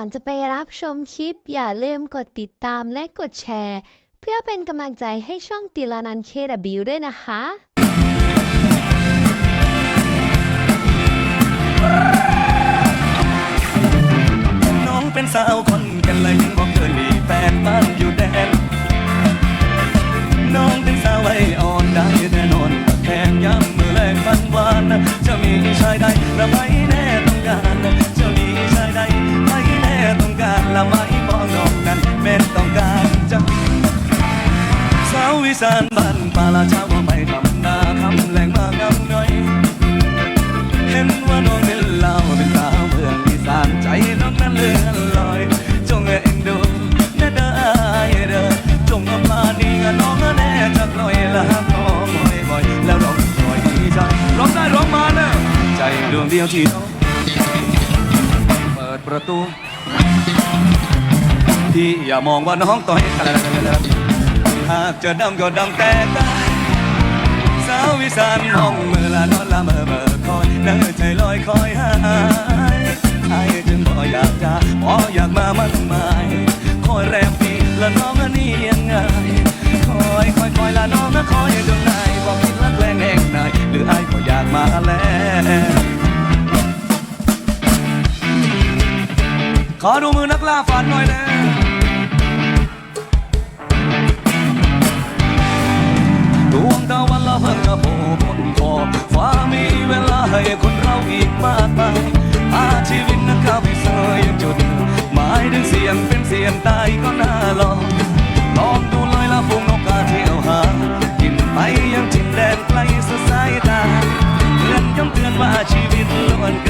ก่อนจะไปรับชมคลิป อย่าลืมกดติดตามและกดแชร์ เพื่อเป็นกำลังใจให้ช่องติลานันเคดบิวด้วยนะคะ น้องเป็นสาวคนกันเลยยังบอกเคยมีแฟนบ้านอยู่แดน น้องเป็นสาวไว้อ่อนได้แน่นอนแต่ย้ำมือแรงฟันวาน จะมีชายใดระไว้แน่ ละไม่บอกน้องนั้นแม่นต้องการจะสาววิสานบ้านป่าละชาว่าไม่ทำนาคำแรงมากงำน้อย เห็นว่าน้องเป็นเล่าเป็นสาวเมืองอีสานใจน้องนั้นเลื่อนลอย จงเอ็นดูนะเด้อเด้อจงมาลานี่น้องแน่จะลอยละขอบ่อยๆแล้วร้องบ่อยที่ใจร้องได้ร้องมาเนอะใจดวงเดียวที่น้องเปิดประตู พี่อย่ามองว่าน้องต่อยกันแล้หากจะดำก็ดำแต่ตายสาววิสานมองเมื่อลานอนละเมอเมอคอยเอื้อใจลอยคอยหายไอ้จึงบ่อยากจะบออยากมามันมายคอยแรงปีละน้องนี่ยังไงคอยคอยคอยละน้องนะคอยจนนายบอกคิดละแกล้งแหงนายหรือไอ้ก็อยากมาแล้ว ขอดูมือนักล่าฝันหน่อยนะดวงดาววันละเพิ่งกระโผล่บนคอฟ้ามีเวลาให้คนเราอีกมากมายอาชีวิตนักข่าวพิเศษยังจุดหมายถึงเสียงเป็นเสียงตายก็น่าลองลองดูลอยละฟูงนกกาเที่ยวหากินไปยังจิตแดนไกลสุดสายตาเตือนย้ำเตือนว่าชีวิตล้วน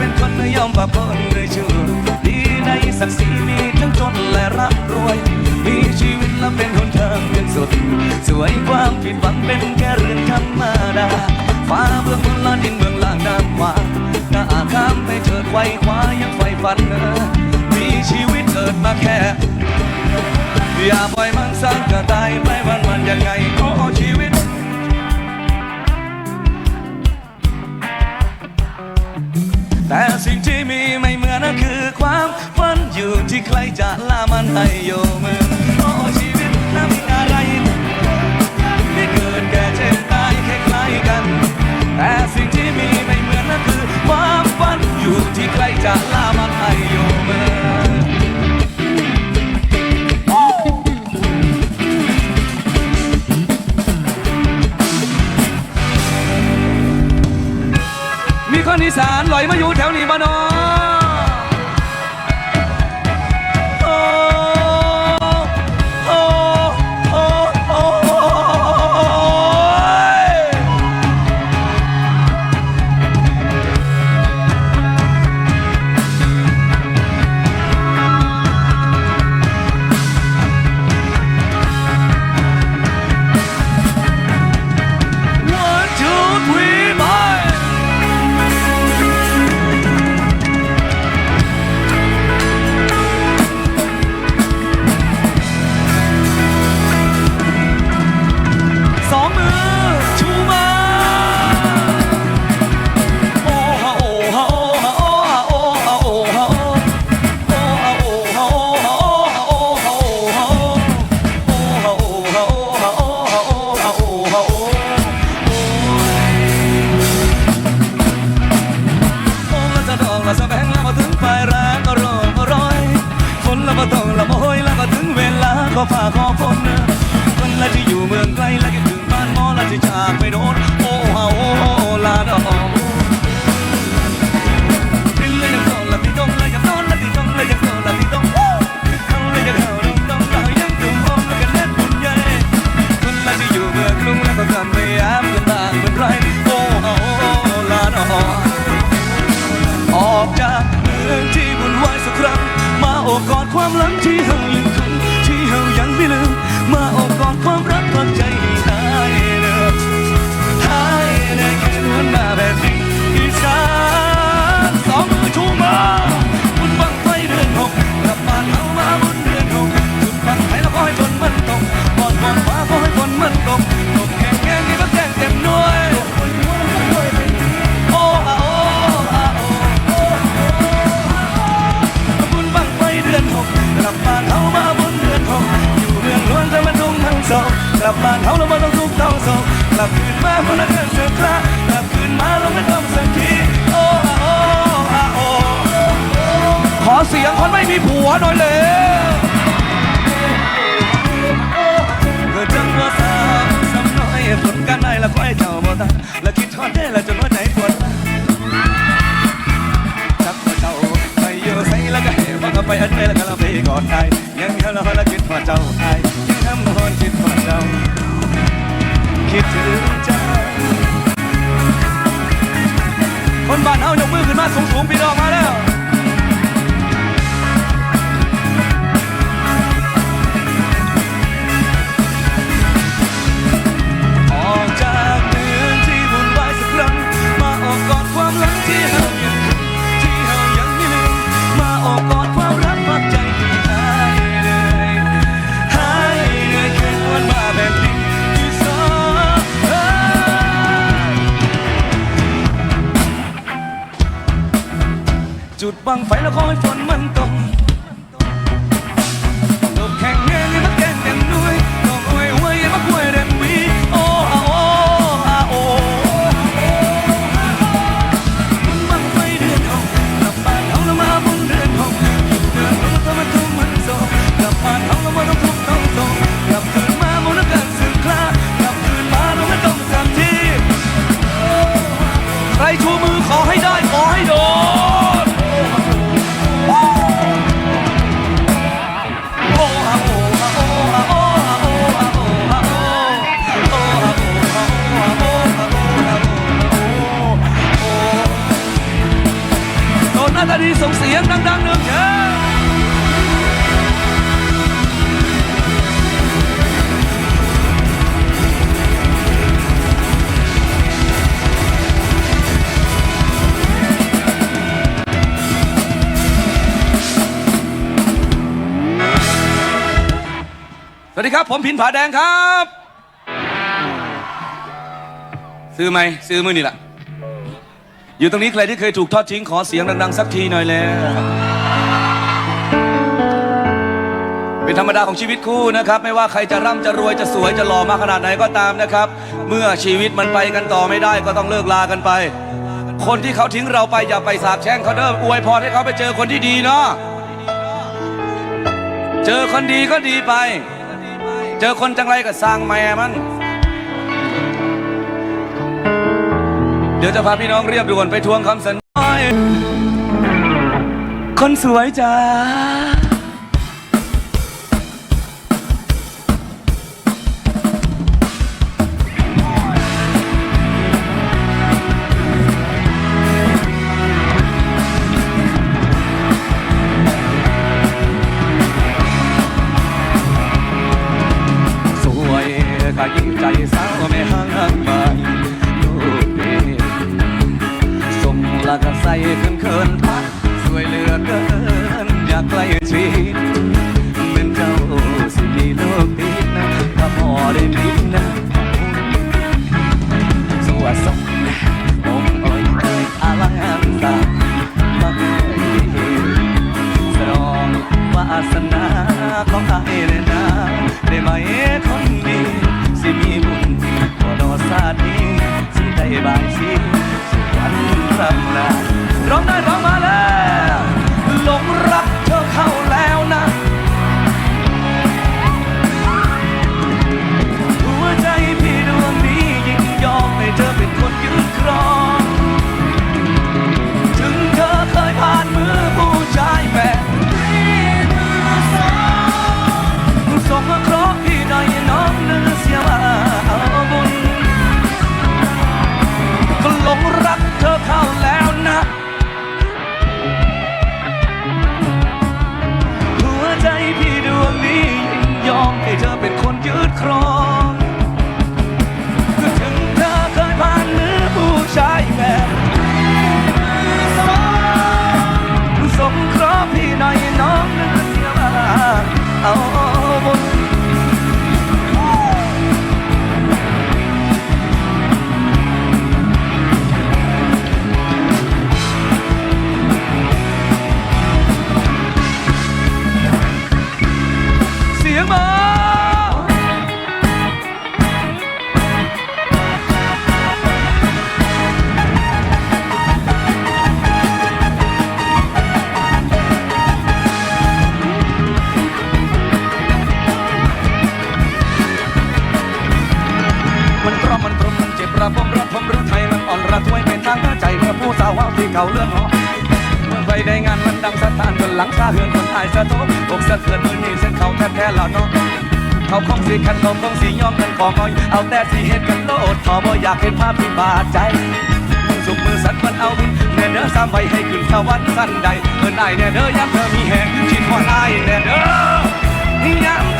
เป็นคนไม่ยอมบาปนเลยชื่อดีในศักดิ์ศรีมีทั้งจนและร่ำรวย มีชีวิตและเป็นคนเธงเป็นสุด สวยความผิดหวังเป็นแค่เรื่องธรรมดาฟ้าเบื้องบนลานดินเบื้องล่างน้ำหวานหน้าข้ามไปเถิดไว้ควายังไฟฝันมีชีวิตเกิดมาแค่อย่าปล่อย ใครจะล่ามันให้โยมือโอ้ชีวิตนั้นมีอะไรที่เกิดแก่เจ็บตายคล้ายกัน แต่สิ่งที่มีไม่เหมือนนั่นคือความฝันอยู่ที่ใครจะล่ามันให้โยมือมีคนอีสานลอยมาอยู่แถวนี้บ้านอ ละจะดอกละจะแบงแล้วมาถึงปลายรักก็รอก็ร้อยฝนแล้วมาต้องละมาโหยแล้วก็ถึงเวลาขอฝ่าขอฝนนะคนละที่อยู่เมืองไกลและคิดถึงบ้านหมอละที่จากไปโด ความหลังที่เฮายังคงที่เฮายังไม่ลืม มาอบกอดความรักความใจให้หายเดิมหายในแค่นวลมาแบบนี้อีสานสองมือชูมา บ้านเฮายกมือขึ้นมาสูงๆพี่น้องมาแล้ว บังไฟแล้วขอให้ฝนมันตก พินผาแดงครับ ซื้อไหมซื้อมือนี่ล่ะ อยู่ตรงนี้ใครที่เคยถูกทอดทิ้งขอเสียงดังๆสักทีหน่อยแล้วเป็นธรรมดาของชีวิตคู่นะครับ ไม่ว่าใครจะร่ำจะรวยจะสวยจะหล่อมาขนาดไหนก็ตามนะครับ เมื่อชีวิตมันไปกันต่อไม่ได้ก็ต้องเลิกลากันไป คนที่เขาทิ้งเราไปอย่าไปสาบแช่งเขาเด้ออวยพรให้เขาไปเจอคนที่ดีเนาะเจอคนดีก็ดีไป เจอคนจังไรก็สร้างแม่มัน เดี๋ยวจะพาพี่น้องเรียบด่วนไปทวงคำสัญญาคนสวยจ้า ก็คงสิยอมกันของอ้อย เอาแต่สิเห็นกันโลดขอบ่อยากเห็นภาพที่บาดใจมึงสุกมือสั่นมันเอาบุญแน่เด้อสามใบให้ขึ้นสวรรค์สั้นใดเอิ้นอ้ายแน่เด้อยามเธอมีแหงชิดว่าอ้ายแน่เด้อยาม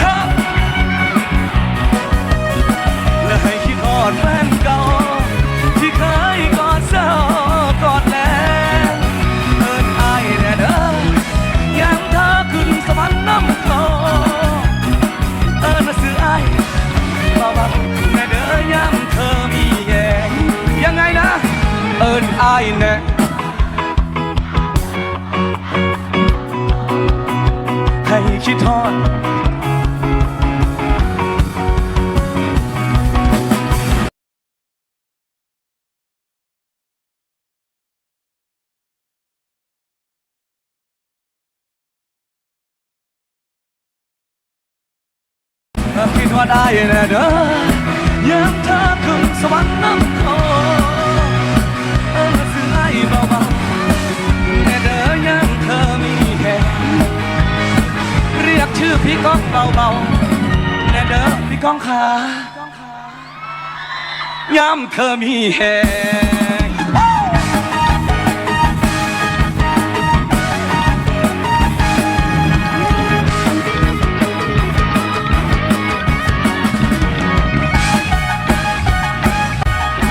อิญไอ้ายแน่ให้คิดทอดคิ พี่ก้องเบาๆแน่เด้อพี่ก้องขายามเธอมีแหง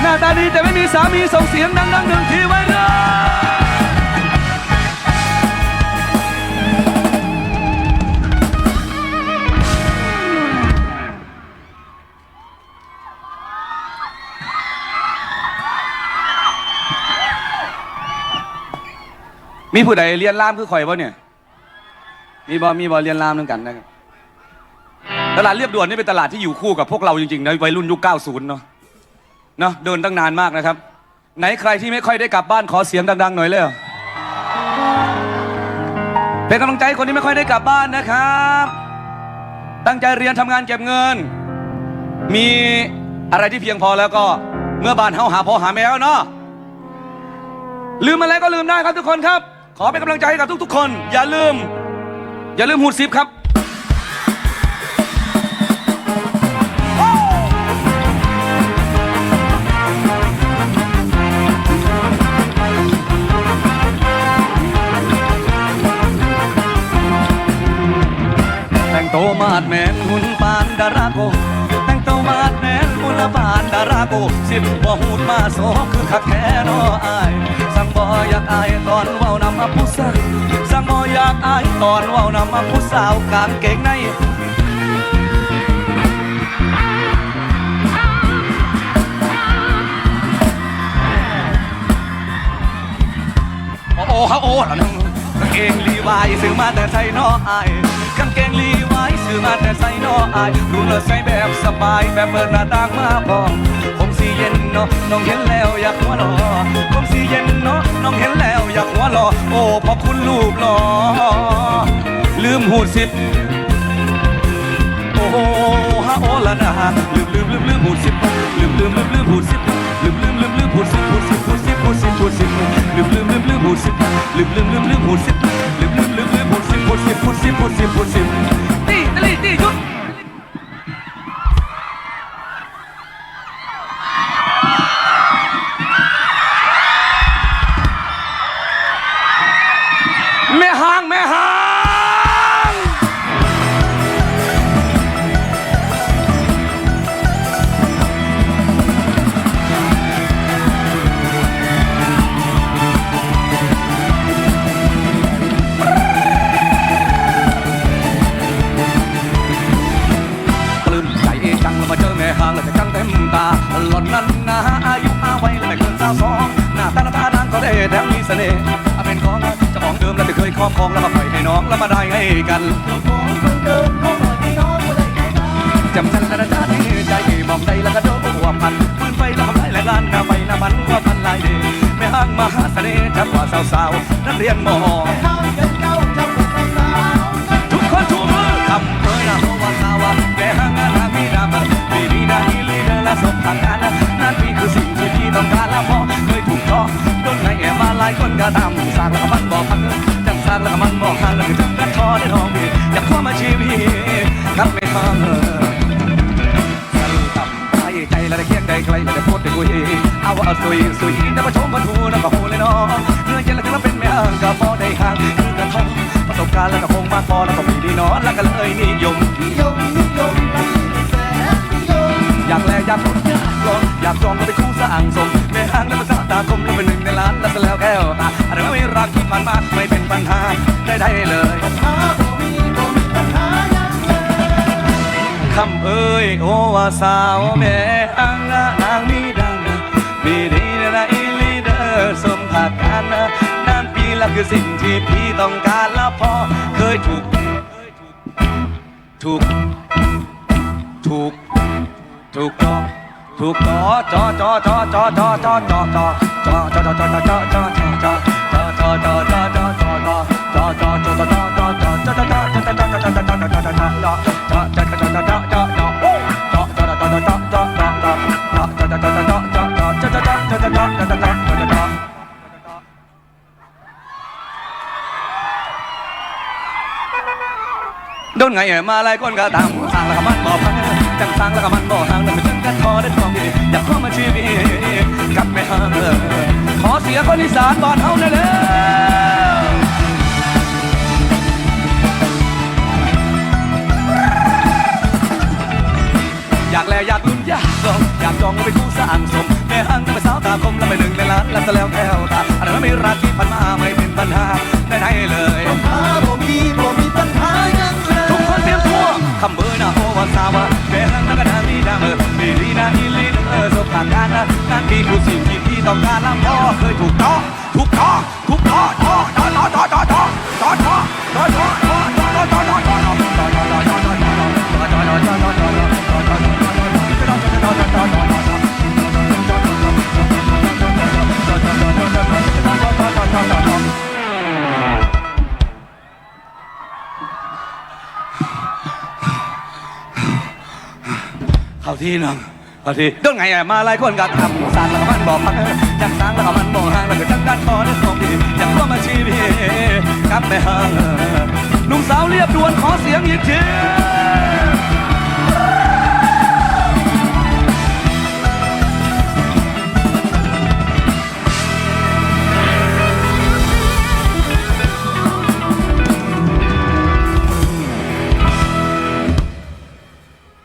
หน้าตาดีแต่ไม่มีสามีส่งเสียงดังๆหนึ่งทีไว้เลย มีผู้ใดเรียนล่ามคือข่อยบ่เนี่ย มีบ่มีบ่เรียนล่ามนึงกันนะครับ ตลาดเรียบด่วนนี่เป็นตลาดที่อยู่คู่กับพวกเราจริงๆนะวัยรุ่นยุค 90 เนาะ เนอะเดินตั้งนานมากนะครับ ไหนใครที่ไม่ค่อยได้กลับบ้านขอเสียงดังๆหน่อยเลยเป็นกำลังใจคนที่ไม่ค่อยได้กลับบ้านนะครับ ตั้งใจเรียนทำงานเก็บเงิน มีอะไรที่เพียงพอแล้วก็เมื่อบ้านเฮาหาพ่อหาแม่แล้วเนาะลืมอะไรก็ลืมได้ครับทุกคนครับ ขอเป็นกำลังใจให้กับทุกๆคน อย่าลืม อย่าลืมหูดซิปครับแต่งโตวมาดแมนหุ่นปานดาราโก นหุ่นปานดาราโกสิบบ่หูดมาโซคือคักแท้นออายสั่งบ่อยากอายตอนเว้านำมาผู้สาวสั่งบ่อยากอายตอนเว้านำมาผู้สาวกางเกงในโอ้โอ้ฮะโอ้ละนึงกางเกงลีวายซื้อมาแต่ใส่นออายกางเกงลี ซื้อมาแต่ใส่นออายรู้เลยใส่แบบสบายแบบเปิดหน้าต่างมาพร้อมสีเย็นเนาะน้องเห็นแล้วอยากหัวเรอคงสีเย็นเนาะน้องเห็นแล้วอยากหัวเรอโอ้พอคุณลูกหล่อลืมหูสิทโอ้ฮะโอละนะลืมลืมลืมลืมพูสิบลืมลืมลืมลืมพูสิบลืมลืมลืมลืมพูสิบพูสิบพูสิบพูสิบพูสิบลืมลืมลืมลืมพูสิบลืมลืมลืมลืมพูสิบลืมลืมลืมลืมพูสิบพูสิบพูสิบพูสิบพูสิบ ตีต หล่อนนั้นนะอายุอาไว้แล้วไม่เกินสาวสองหน้าตาหน้าตานางก็ได้แถมมีเสน่ห์เป็นของเจ้าของเดิมแล้วไม่เคยครอบครองแล้วมาปล่อยให้น้องแล้วมาได้ให้กันจำฉันและจ้าที่ใจมองใจแล้วก็โดนหัวพันปืนไฟแล้วทำลายแรงงานหน้าไฟหน้ามันกว่าพันลายเดแม่ห้างมหาเสน่ห์จังกว่าสาวๆนักเรียนมอ กระทำสากแล้วก็มันบอกพังจังสากแล้วก็มันบอกหันแล้วก็จังกระทอได้ลองดีอยากคว้ามาชีกครับไม่ทันต่ำไปใจแล้วได้เคียงได้ใครแล้วได้พูดได้คุยเอาว่าสุยสุยแต่มาชมมาดูแล้วก็หูเลยน้องเนื่อเย็นแล้วก็เป็นแม่อ่างกับพ่อได้ห่างคือกระทงประสบการณ์แล้วก็คงมากพอแล้วก็มีดีนอนแล้วก็เลยนี่ เอ้ยโอวาสาวแม่อังละอังมีดังนะมีดีนะอีลีเดอร์สมภาการนะนั่นพี่ละคือสิ่งที่พี่ต้องการละพอเคยถูกถูกถูกถูกต้อถูกจอจอจอจอจอจอจอจอจอจอจอจอจอจอจอ พังจังสั่งแล้วก็มันบอกห่างแล้วมันจังกันทอได้ทองดีอยากเข้ามาชีวิตกลับไปห่างเลยขอเสียคนอีสานบ้านเฮาเลยเลยอยากแลอยากลุ้นอยากลองอยากจองเอาไปคู่สร้างสมแม่ห้างจะไปสาวตาคมแล้วไปหนึ่งในล้านแล้วจะแล้วแก้วตาอันนั้นไม่รักที่ผ่านมาไม่เป็นปัญหาได้ไหนเลยปัญหาบ่มีบ่มี 半分なおばさま前半だが涙むビリなイリのそばがな何に不思議にとからもうเคยถูกต้องถูกต้องถูกต้อง พี่น้องพอทีต้นไงอะมาหลายคนก็ทำสารแล้วก็มันบอกพักจังสารแล้วก็มันบอกห่างแล้วก็จังกันขอได้สองทีอยากร่วมมาชีพีกลับไปห่างหนุ่มสาวเรียบด่วนขอเสียงอีกที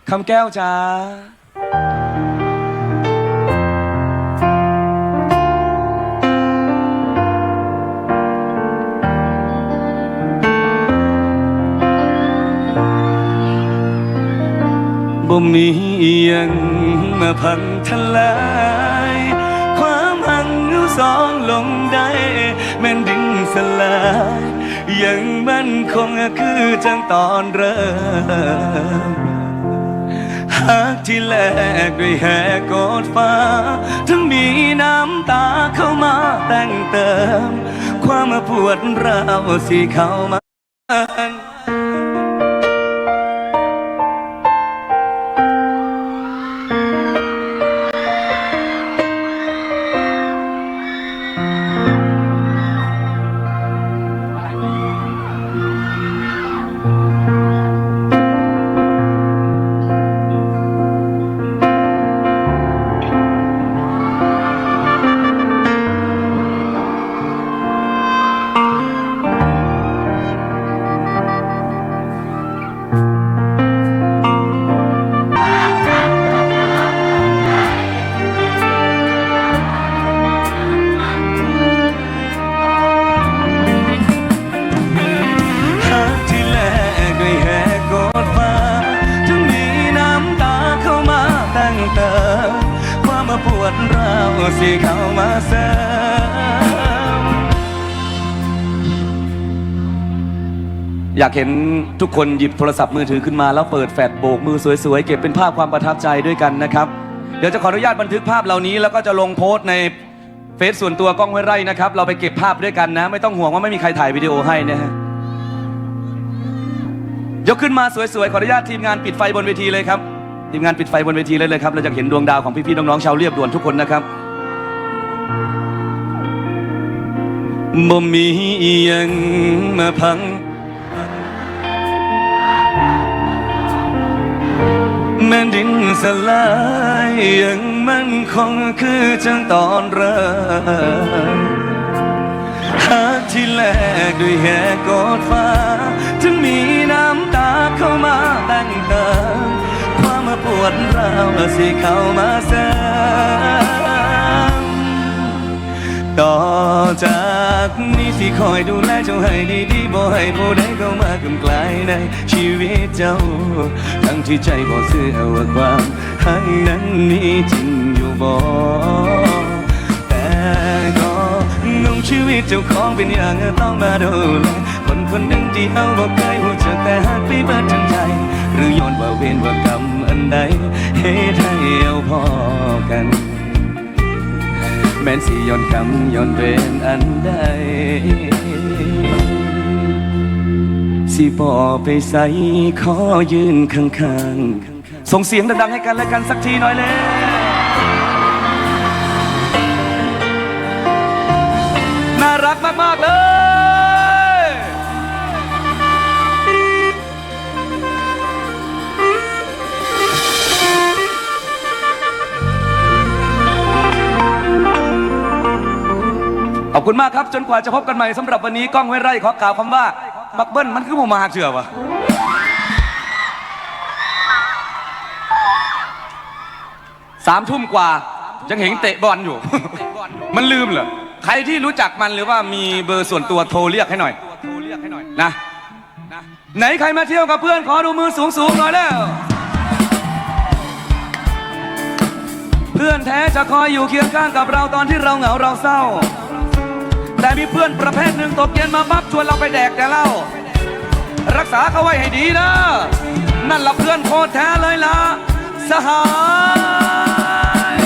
คำแก้วจ้าบ่มียังมาพังทลาย ความหังอยู่สองลงได้ แม่นดิ่งสลาย ยังมั่นคงคือจังตอนเริ่ม หากที่แลกด้วยแหกกอดฟ้าถึงมีน้ำตาเข้ามาแต่งเติม ความปวดร้าวสิเข้ามา เห็นทุกคนหยิบโทรศัพท์มือถือขึ้นมา แล้วเปิดแฟลชโบกมือสวยๆ เก็บเป็นภาพความประทับใจด้วยกันนะครับ เดี๋ยวจะขออนุญาตบันทึกภาพเหล่านี้ แล้วก็จะลงโพสต์ในเฟซส่วนตัวกล้องห้วยไร่นะครับ เราไปเก็บภาพด้วยกันนะ ไม่ต้องห่วงว่าไม่มีใครถ่ายวิดีโอให้นะฮะยกขึ้นมาสวยๆ ขออนุญาตทีมงานปิดไฟบนเวทีเลยครับ ทีมงานปิดไฟบนเวทีเลยเลยครับ เราจะเห็นดวงดาวของพี่ๆน้องๆชาวเรียบด่วนทุกคนนะครับบ่มีอิหยังมาพัง แม่ดินสลายยังมันคงคือจังตอนเริ่มหากที่แลกด้วยแหกกอดฟ้า ถึงมีน้ำตาเข้ามาแต่งเติมความมาปวดร้าวและสิเข้ามาแซมต่อจาก นี้สิคอยดูแลเจ้าให้ดีๆบ่ให้ผู้ใดเข้ามากำไกลในชีวิตเจ้า ทั้งที่ใจบ่เสื่อว่าความหักนั้นมีจริงอยู่บ่แต่ก็งงชีวิตเจ้าของเป็นอย่างต้องมาดูแลคนคนหนึ่งที่เอาบอกเคยหูจักแต่หักไปเบิดทั้งใจหรือย้อนว่าเวรว่ากรรมอันใดเหตุให้เอาพอกัน แม้นสิย้อนกรรมย้อนเวรอันใด สิบอไปใส่ขอยืนข้างๆ ส่งเสียงดังๆให้กันและกันสักทีหน่อยเลยน่ารักมาก ๆ เลย คุณมากครับ จนกว่าจะพบกันใหม่สำหรับวันนี้กล้องห้วยไร่ขอกล่าวคำว่าบักเบิ้ลมันคือหมูมาเชื่อวะสามทุ่มกว่ายังเห็นเตะบอลอยู่ มันลืมเหรอใครที่รู้จักมันหรือว่ามีเบอร์ส่วนตัวโทรเรียกให้หน่อยนะไหนใครมาเที่ยวกับเพื่อนขอดูมือสูงสูงๆหน่อยแล้วเพื่อนแท้จะคอยอยู่เคียงข้างกับเราตอนที่เราเหงาเราเศร้า แต่มีเพื่อนประเภทหนึ่งตกเย็นมาปั๊บชวนเราไปแดกแต่เหล้ารักษาเขาไว้ให้ดีนะนั่นละเพื่อนโคตรแท้เลยล่ะสหาย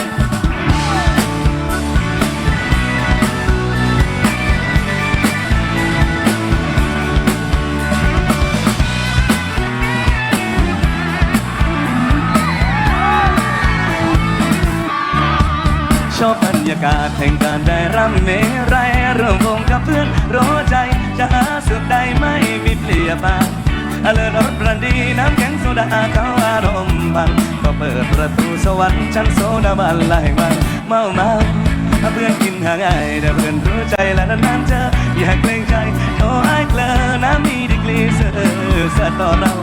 ชอบบรรยากาศแห่งการได้รำเมไรย เริ่มวงกับเพื่อนรู้ใจ จะหาสุดใดไม่มีเปลี่ยบางอเลิศรสประดีน้ำแข็งโซดาเขาอารมณ์บังก็เปิดประตูสวรรค์ชั้นโซดาบันไล่มันเมาเมาเพื่อนกินหาง่ายแต่เพื่อนรู้ใจและนานๆเจออยากเกรงใจโอ้ไอ้เกลอน้ำมีดีกรีเสอสัตว์ต่อเรา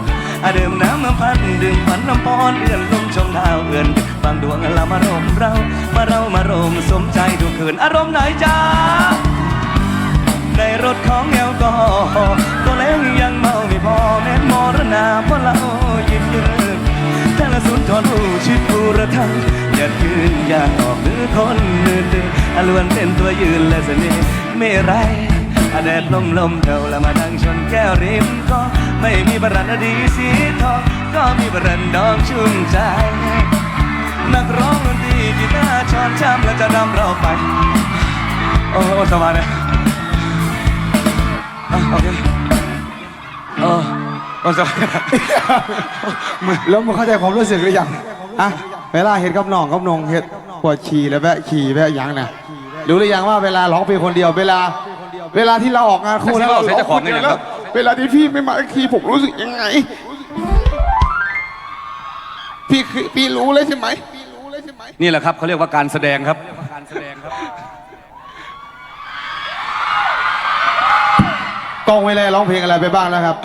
อาดื่มน้ำมาพันดื่มพันน้ำปอนเดือนลมชมดาวเอื่อนบางดวงเรมารมเรา มาเรามารมสมใจทุกคืนอารมณ์ไหนจ้า ในรถของแอลกอฮอล์ตัวเล็กยังเมาไม่พอแม้มรณาเพราะเรายิบยืนแต่ละสุนทรผู้ชิดผู้ระทังอย่ายืนอย่าออกหรือคนอื่นเดินอลวนเป็นตัวยืนและเสน่ห์ไม่ไรอาแดดลมลมเท่าละมาดังชนแก้วริมก็ไม่มีบรันอดีสีทองก็มีบรันดองชุ่มใจนักร้องดนตรีกีตาร์ช้อนชามและจะนำเราไป โอ้สบายเลย โอเคเออโอ้สบายแล้วมึงเข้าใจความรู้สึกหรือยังอะเวลาเห็นกับน้องกับนงเห็ดปวดขี่แล้วแวะขี่แวะยังนะรู้หรือยังว่าเวลาร้องเพลงคนเดียวเวลา เวลาที่เราออกงานคู่แล้วเราร้องคนเดียวแล้วเวลาที่พี่ไม่มาขี่ผมรู้สึกยังไง พี่คือพี่รู้เลยใช่ไหมพี่รู้เลยใช่ไหมนี่แหละครับเขาเรียกว่าการแสดงครับ กล้องไว้เลยร้องเพลงอะไรไปบ้างแล้วครับ